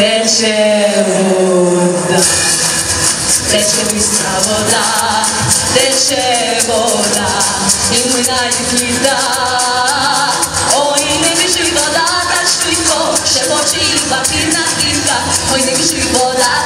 Teče voda, teče bistra voda, teče voda, imena je da. Oj, ne bi živo da dašliko, še počiva fina kinka, oj, ne bi živo da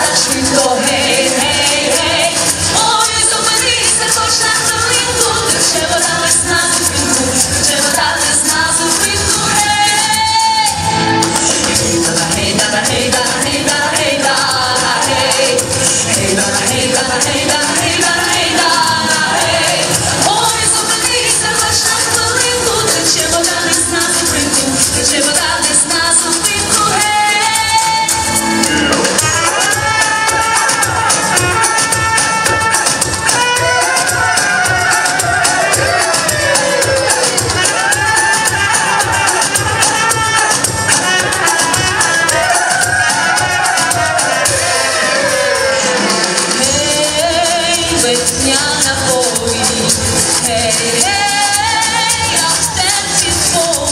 Hey hey hey, απέναντι στον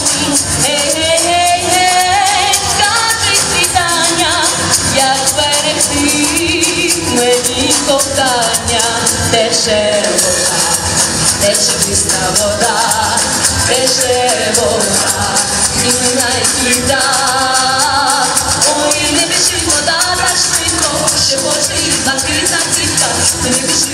ήλιο. Hey hey hey, κάτι στην καρδιά. Η αγάπη με δίνει κατάληξη. Τέσσερις, τέσσερις να βοηθά. Τέσσερις να βοηθά και να εντοπίσει τα. Ου υπενδυση να τα στα σημειώσει. Μακριά τα κοιτά. Το υπενδυση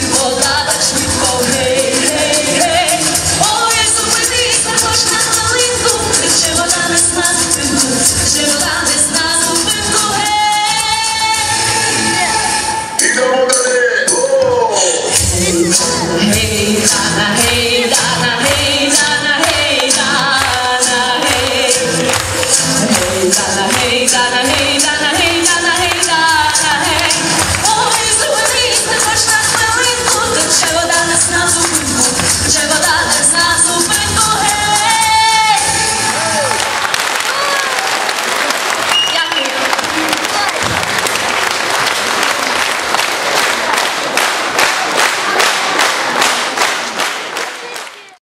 자나 헤이 자나 헤이 자나 헤이